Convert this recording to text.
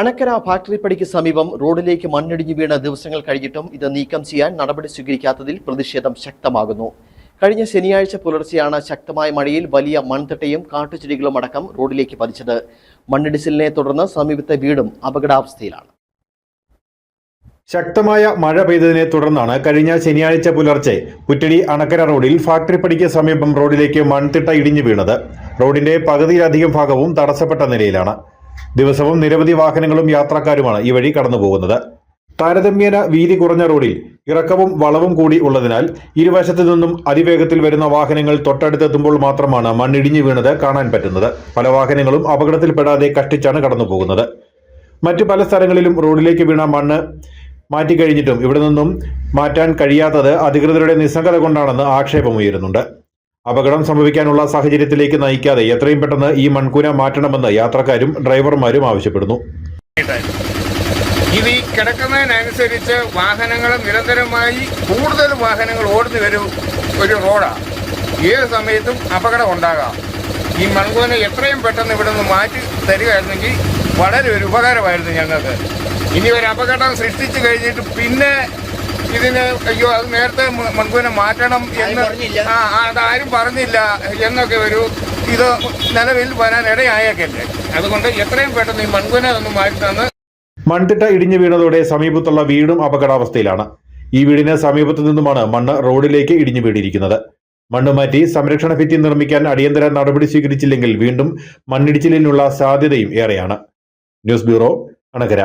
Anakkara factory പടിക്ക് സമീപം റോഡിലേക്ക് മണ്ണിടിഞ്ഞു വീണ ദിവസങ്ങൾ കഴിഞ്ഞിട്ടും ഇത് നീക്കം ചെയ്യാൻ നടപടി സ്വീകരിക്കാത്തതിൽ പ്രതിഷേധം ശക്തമാകുന്നു. കഴിഞ്ഞ ശനിയാഴ്ച പുലർച്ചെയാണ് ശക്തമായ മഴയിൽ വലിയ മൺതട്ടയും കാട്ടുചെടികളും അടക്കം റോഡിലേക്ക് പതിച്ചത്. മണ്ണിടിച്ചിലിനെ തുടർന്ന് സമീപത്തെ വീടും അപകടാവസ്ഥയിലാണ്. ശക്തമായ മഴ പെയ്തതിനെ തുടർന്നാണ് കഴിഞ്ഞ ശനിയാഴ്ച പുലർച്ചെ പുറ്റടി അണക്കര റോഡിൽ ഫാക്ടറി പടിക്ക് സമീപം റോഡിലേക്ക് മൺതിട്ട ഇടിഞ്ഞു വീണത്. റോഡിന്റെ പകുതിയിലധികം ഭാഗവും തടസ്സപ്പെട്ട നിലയിലാണ്. ദിവസവും നിരവധി വാഹനങ്ങളും യാത്രക്കാരുമാണ് ഈ വഴി കടന്നു പോകുന്നത് താരതമ്യേന വീതി കുറഞ്ഞ റോഡിൽ ഇറക്കവും വളവും കൂടി ഉള്ളതിനാൽ ഇരുവശത്തു നിന്നും അതിവേഗത്തിൽ വരുന്ന വാഹനങ്ങൾ തൊട്ടടുത്തെത്തുമ്പോൾ മാത്രമാണ് മണ്ണിടിഞ്ഞു വീണത് കാണാൻ പറ്റുന്നത്. പല വാഹനങ്ങളും അപകടത്തിൽപ്പെടാതെ കഷ്ടിച്ചാണ് കടന്നു പോകുന്നത് മറ്റു പല സ്ഥലങ്ങളിലും റോഡിലേക്ക് വീണ മണ്ണ് മാറ്റിക്കഴിഞ്ഞിട്ടും ഇവിടെ നിന്നും മാറ്റാൻ കഴിയാത്തത് അധികൃതരുടെ നിസ്സംഗത കൊണ്ടാണെന്ന് ആക്ഷേപമുയരുന്നുണ്ട്. അപകടം സംഭവിക്കാനുള്ള സാഹചര്യത്തിലേക്ക് നയിക്കാതെ എത്രയും പെട്ടെന്ന് ഈ മൺകൂന മാറ്റണമെന്ന് യാത്രക്കാരും ഡ്രൈവർമാരും ആവശ്യപ്പെടുന്നു. ഇത് ഈ കിടക്കുന്നതിനനുസരിച്ച് വാഹനങ്ങൾ നിരന്തരമായി കൂടുതൽ വാഹനങ്ങൾ ഓടുന്നു വരും ഒരു റോഡാണ് ഏത് സമയത്തും അപകടം ഉണ്ടാകാം. ഈ മൺകൂന എത്രയും പെട്ടെന്ന് ഇവിടെ നിന്ന് മാറ്റി തരികയായിരുന്നെങ്കിൽ വളരെ ഒരു ഉപകാരമായിരുന്നു ഞങ്ങൾക്ക്. ഇനി ഒരു അപകടം സൃഷ്ടിച്ചു കഴിഞ്ഞിട്ട് പിന്നെ ഇതിന് അയ്യോ അത് നേരത്തെ മുൻകൂന മൺകൂന മാറ്റണം എന്ന് ആ ആ, അതാരും പറഞ്ഞില്ല എന്നൊക്കെ ഒരു ഇത് നിലവിൽ വരാൻ ഇടയായേക്കല്ലേ. അതുകൊണ്ട് എത്രയും പെട്ടെന്ന് ഈ മുൻകൂന ഒന്ന് മാറ്റി തന്ന്. മൺതിട്ട ഇടിഞ്ഞു വീണതോടെ സമീപത്തുള്ള വീടും അപകടാവസ്ഥയിലാണ്. ഈ വീടിന് സമീപത്തു നിന്നുമാണ് മണ്ണ് റോഡിലേക്ക് ഇടിഞ്ഞു വീടിയിരിക്കുന്നത് മണ്ണ് മാറ്റി സംരക്ഷണ ഭിത്തി നിർമ്മിക്കാൻ അടിയന്തര നടപടി സ്വീകരിച്ചില്ലെങ്കിൽ വീണ്ടും മണ്ണിടിച്ചിലിനുള്ള സാധ്യതയും ഏറെയാണ്. News bureau അണകര.